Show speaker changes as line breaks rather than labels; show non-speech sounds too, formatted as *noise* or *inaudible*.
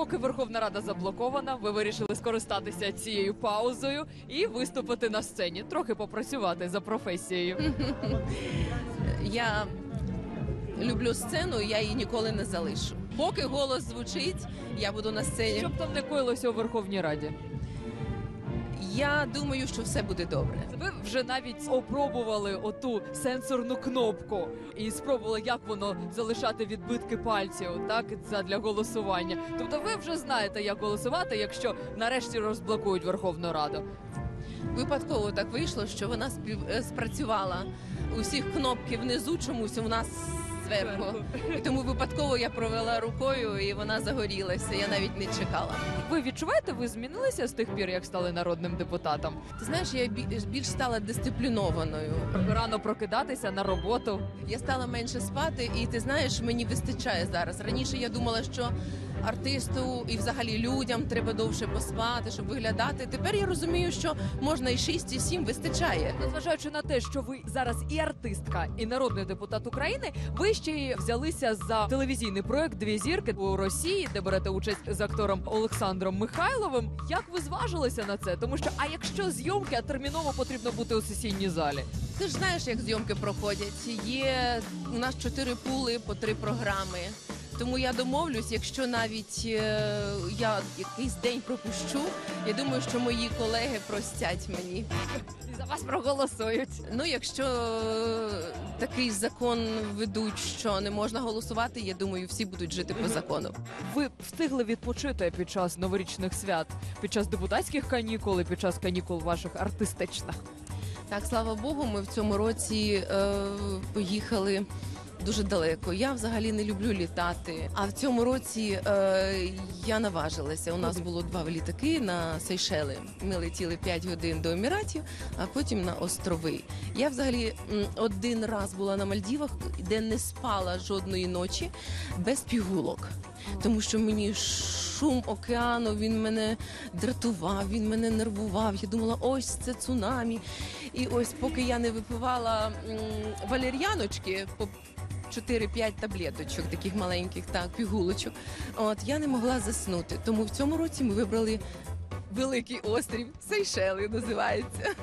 Поки Верховна Рада заблокована, ви вирішили скористатися цією паузою і виступити на сцені, трохи попрацювати за професією. *laughs*
Я люблю сцену, я її ніколи не залишу. Поки голос звучить, я буду на сцені.
Щоб там не коїлося у Верховній Раді.
Я думаю, що все буде добре.
Ви вже навіть опробували оту сенсорну кнопку і спробували, як воно залишати відбитки пальців, так для голосування. Тобто, ви вже знаєте, як голосувати, якщо нарешті розблокують Верховну Раду.
Випадково так вийшло, що вона спів... е, спрацювала. Усіх кнопки внизу чомусь у нас зверху. І тому випадково я провела рукою і вона загорілася. Я навіть не чекала.
Ви відчуваєте, ви змінилися з тих пір, як стали народним депутатом?
Ти знаєш, я бі- більш стала дисциплінованою.
Рано прокидатися на роботу.
Я стала менше спати, і ти знаєш, мені вистачає зараз. Раніше я думала, що артисту і взагалі людям треба довше поспати, щоб виглядати. Тепер я розумію, що можна і 6, і 7 вистачає.
Незважаючи на те, що ви зараз і артистка, і народний депутат України, ви ще й взялися за телевізійний проект Дві зірки у Росії, де берете участь з актором Олександром Михайловим. Як ви зважилися на це? Тому що а якщо зйомки, а терміново потрібно бути у сесійній залі?
Ти ж знаєш, як зйомки проходять. Є у нас чотири пули по три програми. Тому я домовлюсь, якщо навіть е, я якийсь день пропущу, я думаю, що мої колеги простять мені.
За вас проголосують.
Ну, якщо е, такий закон ведуть, що не можна голосувати, я думаю, всі будуть жити по закону.
Ви встигли відпочити під час новорічних свят, під час депутатських канікул і під час канікул ваших артистичних.
Так, слава Богу, ми в цьому році е, поїхали. Дуже далеко. Я взагалі не люблю літати. А в цьому році е, я наважилася. У нас було два літаки на Сейшели. Ми летіли 5 годин до Еміратів, а потім на острови. Я взагалі м, один раз була на Мальдівах, де не спала жодної ночі без пігулок. Тому що мені шум океану, він мене дратував, він мене нервував. Я думала, ось це цунамі. І ось поки я не випивала м, валер'яночки по 4-5 таблеточок, таких маленьких, так, пігулочок. От я не могла заснути. Тому в цьому році ми вибрали великий острів Сейшели, називається.